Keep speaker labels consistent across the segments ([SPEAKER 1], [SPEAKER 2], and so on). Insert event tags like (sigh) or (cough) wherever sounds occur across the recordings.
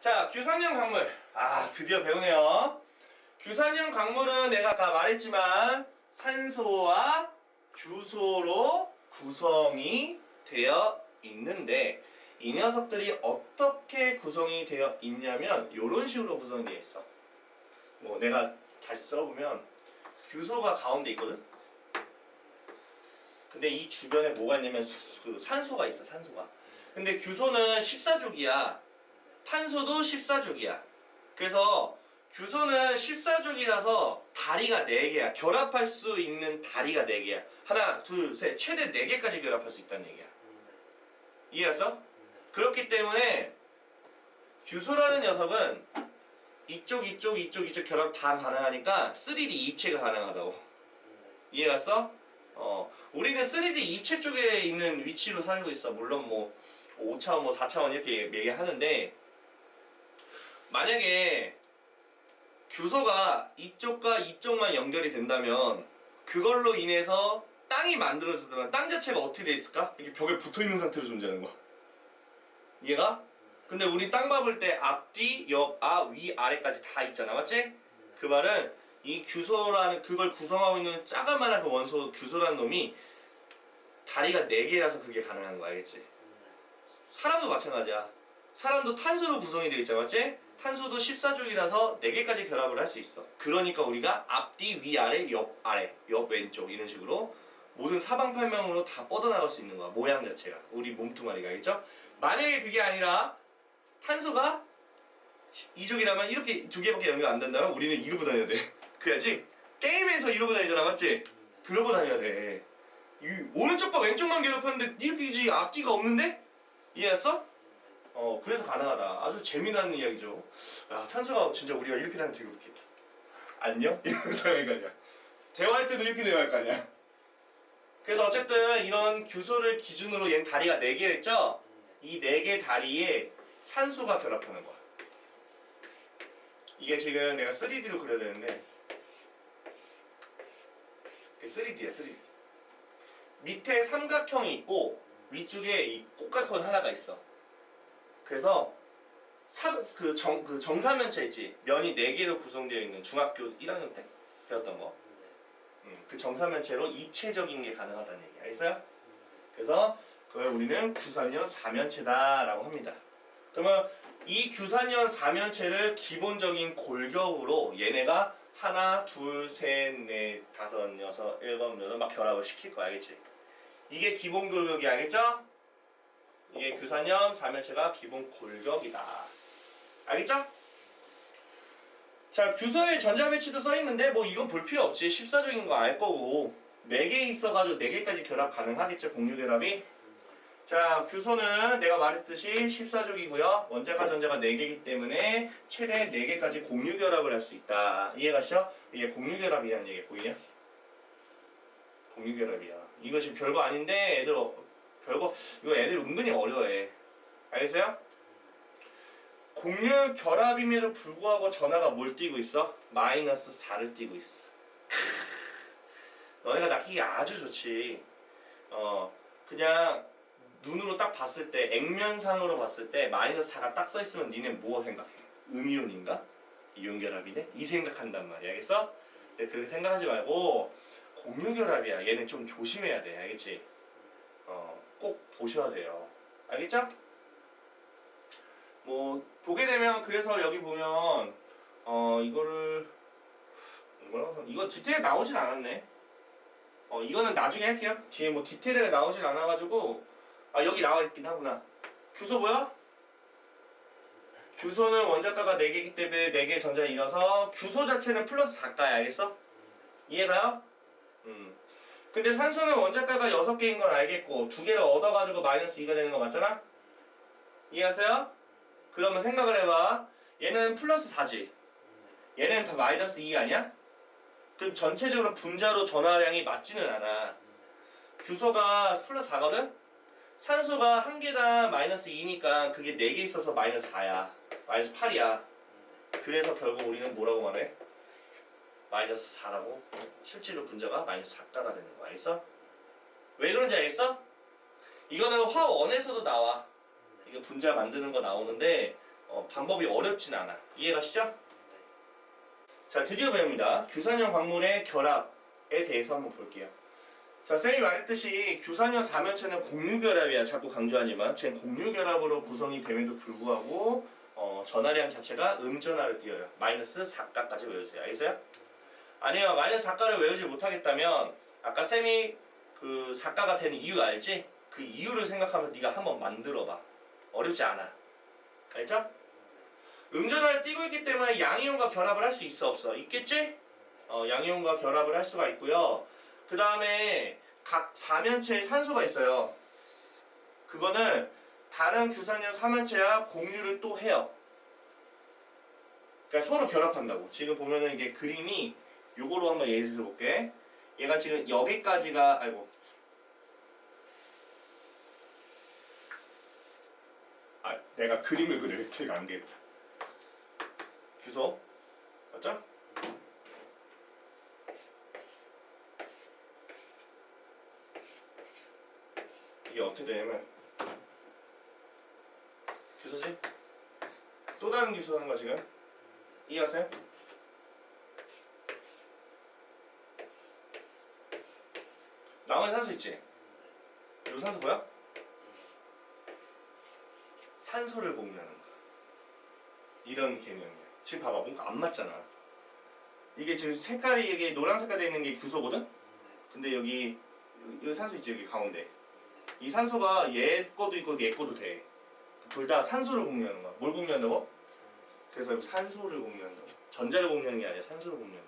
[SPEAKER 1] 자, 규산형 강물. 아, 드디어 배우네요. 규산형 강물은 내가 아까 말했지만 산소와 규소로 구성이 되어 있는데 이 녀석들이 어떻게 구성이 되어 있냐면 이런 식으로 구성이 되어 있어. 뭐 내가 다시 써보면 규소가 가운데 있거든. 근데 이 주변에 뭐가 있냐면 수- 그 산소가 있어, 산소가. 근데 규소는 14족이야. 탄소도 14족이야. 그래서 규소는 14족이라서 다리가 4개야. 결합할 수 있는 다리가 4개야. 하나, 둘, 셋. 최대 4개까지 결합할 수 있다는 얘기야. 이해했어? 그렇기 때문에 규소라는 녀석은 이쪽, 이쪽, 이쪽, 이쪽 결합 다 가능하니까 3D 입체가 가능하다고. 이해갔어? 어, 우리는 3D 입체 쪽에 있는 위치로 살고 있어. 물론 뭐 5차원, 뭐 4차원 이렇게 얘기하는데 만약에 규소가 이쪽과 이쪽만 연결이 된다면 그걸로 인해서 땅이 만들어졌다면 땅 자체가 어떻게 돼 있을까? 이렇게 벽에 붙어 있는 상태로 존재하는 거야. 이해가? 근데 우리 땅 밟을 때 앞뒤, 옆, 아, 위, 아래까지 다 있잖아. 맞지? 그 말은 이 규소라는 그걸 구성하고 있는 작은만한 그 원소 규소라는 놈이 다리가 4개라서 그게 가능한 거야. 알겠지? 사람도 마찬가지야. 사람도 탄소로 구성이 되어 있잖아. 맞지? 탄소도 14족이라서 4개까지 결합을 할 수 있어. 그러니까 우리가 앞뒤, 위, 아래, 옆, 아래, 옆, 왼쪽 이런 식으로 모든 사방팔명으로 다 뻗어나갈 수 있는 거야. 모양 자체가. 우리 몸뚱아리가. 알겠죠? 만약에 그게 아니라 탄소가 이족이라면 이렇게 두 개밖에 연결 안 된다면 우리는 이러고 다녀야 돼. (laughs) 그래야지 게임에서 이러고 다니잖아. 맞지? 그러고 다녀야 돼. 이 오른쪽과 왼쪽만 괴롭혔는데 이렇게 앞뒤가 없는데? 이해했어? 어 그래서 가능하다. 아주 재미나는 이야기죠. 야 탄소가 진짜 우리가 이렇게 다니면 되게 웃겠다. 안녕? (laughs) 하는 거 아니야. 대화할 때도 이렇게 대화할 거 아니야. 그래서 어쨌든 이런 규소를 기준으로 얘는 다리가 4개 했죠? 이 4개 다리에 산소가 결합하는 거야. 이게 지금 내가 3D로 그려야 되는데 3D야 3D. 밑에 삼각형이 있고 위쪽에 이 꼭깔콘 하나가 있어. 그래서 사, 그, 정, 그 정사면체 있지? 면이 4개로 구성되어 있는 중학교 1학년 때 배웠던 거. 음, 그 정사면체로 입체적인 게 가능하다는 얘기 알겠어요? 그래서 그걸 우리는 규산연 사면체다라고 합니다. 그러면 이 규산연 사면체를 기본적인 골격으로 얘네가 하나, 둘, 셋, 넷, 다섯, 여섯, 일곱, 여덟 막 결합을 시킬 거야, 알겠지? 이게 기본 골격이 알겠죠? 이게 규산염 사면체가 기본 골격이다. 알겠죠? 자, 규소에 전자 배치도 써 있는데 뭐 이건 볼 필요 없지. 14종인 거 알 거고 4개 있어 가지고 4개까지 결합 가능하겠죠, 공유 결합이. 자, 규소는 내가 말했듯이 14족이고요. 원자가 전자가 4개이기 때문에 최대 4개까지 공유 결합을 할 수 있다. 이해가시죠? 이게 공유 결합이라는 얘기 보이냐? 공유 결합이야. 이것이 별거 아닌데 애들 어- 별거 이거 애들 은근히 어려워해. 알겠어요? 공유 결합임에도 불구하고 전화가 뭘 띄고 있어? 마이너스 4를 띄고 있어. 너네가 낚이기 아주 좋지. 어, 그냥 눈으로 딱 봤을 때, 액면상으로 봤을 때 마이너스 4가 딱 써 있으면 니네 뭐 생각해? 음이온인가? 이온 결합이네? 이 생각한단 말이야. 알겠어? 근데 그렇게 생각하지 말고 공유 결합이야. 얘는 좀 조심해야 돼. 알겠지? 어, 꼭 보셔야 돼요. 알겠죠? 뭐 보게 되면 그래서 여기 보면 어 이거를 뭐라고 이거 디테일 나오진 않았네. 어 이거는 나중에 할게요. 뒤에 뭐 디테일이 나오진 않아가지고 아 여기 나와 있긴 하구나. 규소 뭐야? 규소는 원자가가 4개이기 때문에 4개 전자를 이어서 규소 자체는 플러스 4가야 알겠어? 이해가요? 음. 근데 산소는 원자가가 6개인 걸 알겠고 두 개를 얻어가지고 마이너스 2가 되는 거 맞잖아? 이해하세요? 그러면 생각을 해봐. 얘는 플러스 4지. 얘는 다 마이너스 2 아니야? 그럼 전체적으로 분자로 전화량이 맞지는 않아. 규소가 플러스 4거든? 산소가 한 개당 마이너스 2니까 그게 4개 있어서 마이너스 4야. 마이너스 8이야. 그래서 결국 우리는 뭐라고 말해? 마이너스 4라고. 실제로 분자가 마이너스 4가가 되는 거야. 알겠어? 왜 그런지 알겠어? 이거는 화원에서도 나와. 이거 분자 만드는 거 나오는데 어, 방법이 어렵진 않아. 이해가시죠? 자, 드디어 배웁니다. 규산형 광물의 결합에 대해서 한번 볼게요. 자, 쌤이 말했듯이 규산형 사면체는 공유결합이야. 자꾸 강조하지만 쟤는 공유결합으로 구성이 됨에도 불구하고 어, 전하량 자체가 음전하를 띄어요. 마이너스 4가까지 외워주세요. 알겠어요? 아니면 마이너스 4가를 외우지 못하겠다면 아까 쌤이 그 4가가 되는 이유 알지? 그 이유를 생각하면서 네가 한번 만들어봐. 어렵지 않아. 알죠? 음전하를 띄고 있기 때문에 양이온과 결합을 할 수 있어 없어? 있겠지? 어, 양이온과 결합을 할 수가 있고요. 그 다음에 각 사면체에 산소가 있어요. 그거는 다른 규산형 사면체와 공유를 또 해요. 그러니까 서로 결합한다고. 지금 보면은 이게 그림이 요거로 한번 예를 들어볼게. 얘가 지금 여기까지가 아이고 아 내가 그림을 그릴 때가 안 되겠다. 규소 맞죠? 이게 어떻게 되냐면 규소지? 또 다른 규소 하는 거야 지금? 이해하세요? 나머지 산소 있지? 요 산소 뭐야? 산소를 공유하는 거야. 이런 개념이야. 지금 봐봐, 뭔가 안 맞잖아. 이게 지금 색깔이 이게 노란 색깔 돼 있는 게 규소거든? 근데 여기 이 산소 있지 여기 가운데. 이 산소가 얘 거도 있고 얘 거도 돼. 둘 다 산소를 공유하는 거야. 뭘 공유한다고? 그래서 여기 산소를 공유한다고. 전자를 공유하는 게 아니라 산소를 공유하는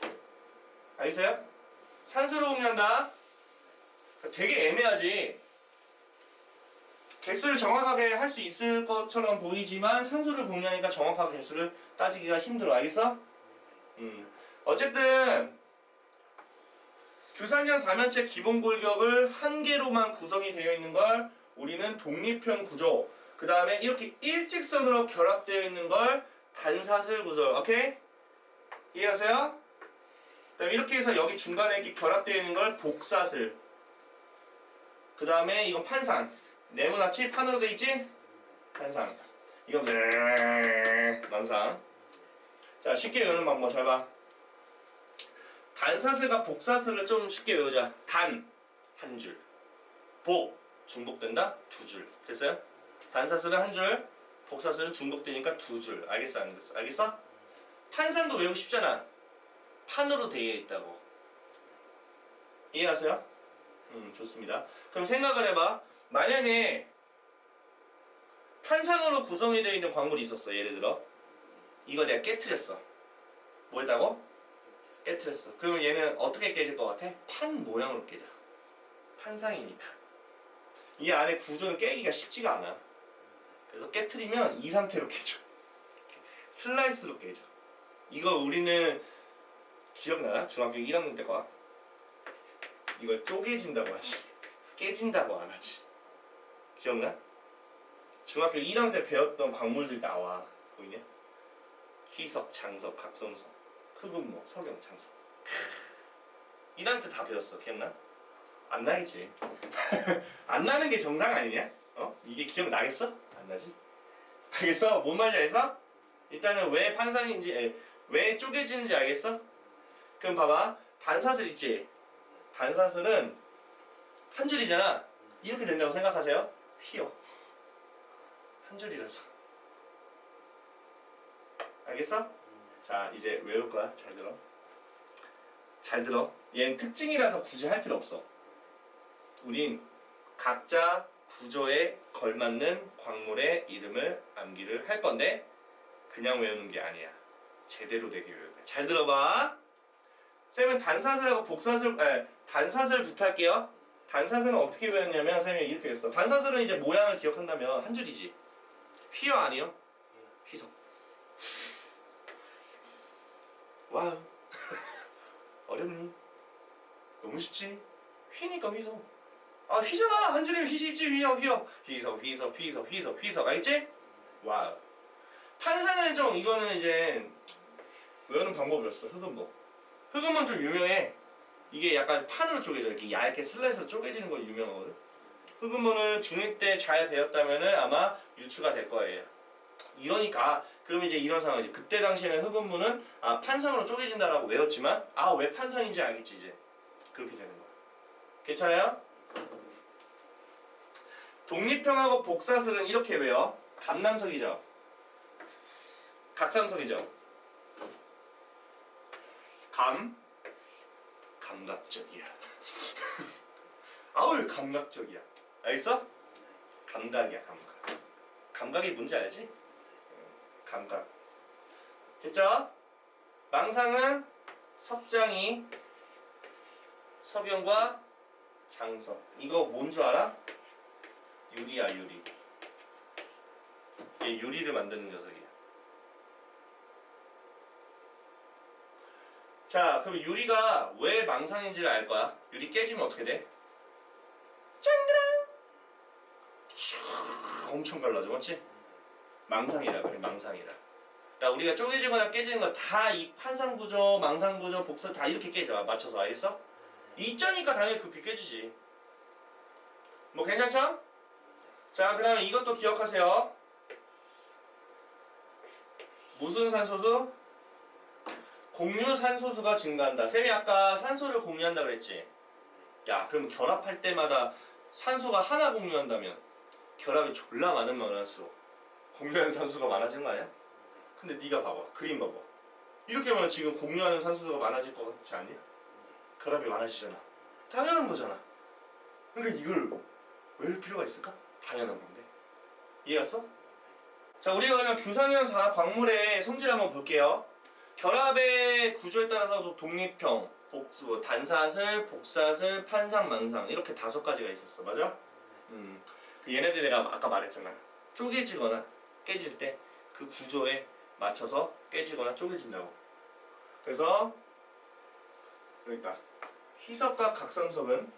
[SPEAKER 1] 거야. 알겠어요? 산소를 공유한다. 되게 애매하지. 개수를 정확하게 할 수 있을 것처럼 보이지만 산소를 공유하니까 정확하게 개수를 따지기가 힘들어. 알겠어? 음. 어쨌든 규산형 사면체 기본 골격을 한 개로만 구성이 되어 있는 걸 우리는 독립형 구조. 그 다음에 이렇게 일직선으로 결합되어 있는 걸 단사슬 구조. 오케이? 이해하세요? 그다음에 이렇게 해서 여기 중간에 이렇게 결합되어 있는 걸 복사슬. 그 다음에 이건 판상. 네모나치 판으로 돼 있지? 판상. 이건 망상. 자 쉽게 외우는 방법 잘 봐. 단사슬과 복사슬을 좀 쉽게 외우자. 단 한 줄. 복 중복된다 두 줄. 됐어요? 단사슬은 한 줄. 복사슬은 중복되니까 두 줄. 알겠어 안 됐어? 알겠어? 판상도 외우기 쉽잖아. 판으로 되어 있다고. 이해하세요? 음, 좋습니다. 그럼 생각을 해봐. 만약에 판상으로 구성이 되어 있는 광물이 있었어. 예를 들어. 이걸 내가 깨트렸어. 뭐 했다고? 깨트렸어. 그럼 얘는 어떻게 깨질 것 같아? 판 모양으로 깨져. 판상이니까. 이 안에 구조는 깨기가 쉽지가 않아. 그래서 깨트리면 이 상태로 (laughs) 깨져. 슬라이스로 깨져. 이거 우리는 기억나? 중학교 1학년 때 과학? 이걸 쪼개진다고 하지. 깨진다고 안 하지. 기억나? 중학교 1학년 때 배웠던 광물들 나와. 보이냐? 희석, 장석, 각성석, 흑음모, 석영, 장석. 1학년 때 다 배웠어. 기억나? 안 나겠지. (laughs) 안 나는 게 정상 아니냐? 어? 이게 기억나겠어? 안 나지? 알겠어? 뭔 말인지 알겠어? 일단은 왜 판상인지, 에, 왜 쪼개지는지 알겠어? 그럼 봐봐. 단사슬 있지? 단사슬은 한 줄이잖아. 이렇게 된다고 생각하세요? 휘어. 한 줄이라서. 알겠어? 자, 이제 외울 거야. 잘 들어. 잘 들어. 얘는 특징이라서 굳이 할 필요 없어. 우린 각자 구조에 걸맞는 광물의 이름을 암기를 할 건데 그냥 외우는 게 아니야. 제대로 되게 외울 거야. 잘 들어봐. 쌤은 단사슬하고 복사슬, 에, 단사슬부터 할게요. 단사슬은 어떻게 배웠냐면 쌤이 이렇게 했어. 단사슬은 이제 모양을 기억한다면 한 줄이지. 휘어 아니요? 휘석. 와우. (laughs) 어렵니? 너무 쉽지? 휘니까 휘석. 아 휘잖아. 한 줄이면 휘시지 휘어 휘어. 휘석 휘석 휘석 휘석 휘석 알겠지? 와우. 탄산의 정 이거는 이제 외우는 방법이었어. 흑은보. 흑음은 좀 유명해. 이게 약간 판으로 쪼개져 이렇게 얇게 슬라이스로 쪼개지는 거 유명하거든. 흑음문을 중1 때잘 배웠다면은 아마 유추가 될 거예요. 이러니까 아, 그럼 이제 이런 상황이지. 그때 당시에는 흑음무는 아 판상으로 쪼개진다라고 외웠지만 아 왜 판상인지 알겠지 이제. 그렇게 되는 거야. 괜찮아요? 독립형하고 복사슬은 이렇게 외워. 감남석이죠. 각삼석이죠. 감 감각적이야. (laughs) 아우 감각적이야. 알겠어? 감각이야 감각. 감각이 뭔지 알지? 음, 감각. 됐죠? 망상은 석장이 석영과 장석. 이거 뭔 줄 알아? 유리야 유리. 얘 유리를 만드는 녀석이야. 자, 그럼 유리가 왜 망상인지를 알 거야. 유리 깨지면 어떻게 돼? 짱그랑! 촤, 엄청 갈라져, 맞지? 망상이라 그래, 망상이라. 그러니까 우리가 쪼개지거나 깨지는 거 다 이 판상 구조, 망상 구조, 복사 다 이렇게 깨져. 맞춰서 알겠어? 있자니까 당연히 그렇게 깨지지. 뭐 괜찮죠? 자, 그 다음에 이것도 기억하세요. 무슨 산소수? 공유 산소수가 증가한다. 쌤이 아까 산소를 공유한다 그랬지. 야, 그럼 결합할 때마다 산소가 하나 공유한다면 결합이 졸라 많으면 많을수록 공유하는 산소가 많아지는 거 아니야? 근데 네가 봐봐. 그림 봐봐. 이렇게 하면 지금 공유하는 산소수가 많아질 것 같지 않니? 결합이 많아지잖아. 당연한 거잖아. 그러니까 이걸 외울 필요가 있을까? 당연한 건데. 이해갔어? 자, 우리가 그러면 규상현 사 광물의 성질 한번 볼게요. 결합의 구조에 따라서도 독립형, 복수, 뭐 단사슬, 복사슬, 판상, 망상 이렇게 다섯 가지가 있었어, 맞아? 음, 그 얘네들 내가 아까 말했잖아. 쪼개지거나 깨질 때 그 구조에 맞춰서 깨지거나 쪼개진다고. 그래서 여기 있다. 희석과 각성석은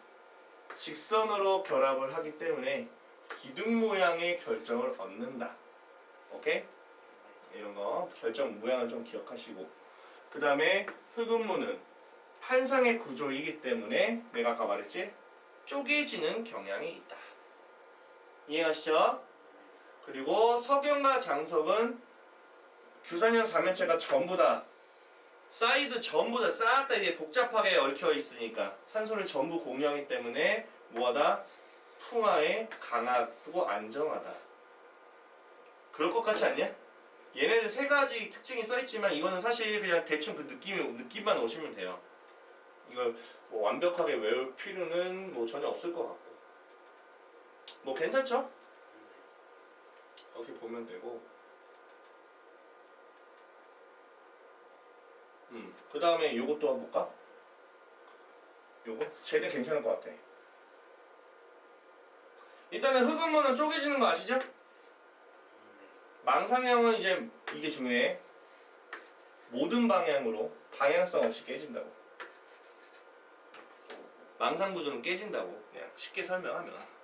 [SPEAKER 1] 직선으로 결합을 하기 때문에 기둥 모양의 결정을 얻는다. 오케이? 이런 거 결정 모양을 좀 기억하시고. 그 다음에 흑음무는 판상의 구조이기 때문에 내가 아까 말했지? 쪼개지는 경향이 있다. 이해하시죠? 그리고 석영과 장석은 규산형 사면체가 전부 다 사이드 전부 다 싹 다. 이게 복잡하게 얽혀 있으니까. 산소를 전부 공유하기 때문에 뭐하다? 풍화에 강하고 안정하다. 그럴 것 같지 않냐? 얘네들 세 가지 특징이 써있지만 이거는 사실 그냥 대충 그 느낌이 느낌만 오시면 돼요. 이걸 뭐 완벽하게 외울 필요는 뭐 전혀 없을 것 같고 뭐 괜찮죠? 이렇게 보면 되고 음그 다음에 요것도 한번 볼까? 요거 쟤네 괜찮을 것 같아. 일단은 흑음무는 쪼개지는 거 아시죠? 망상형은 이제 이게 중요해. 모든 방향으로 방향성 없이 깨진다고. 망상 구조는 깨진다고. 그냥 쉽게 설명하면.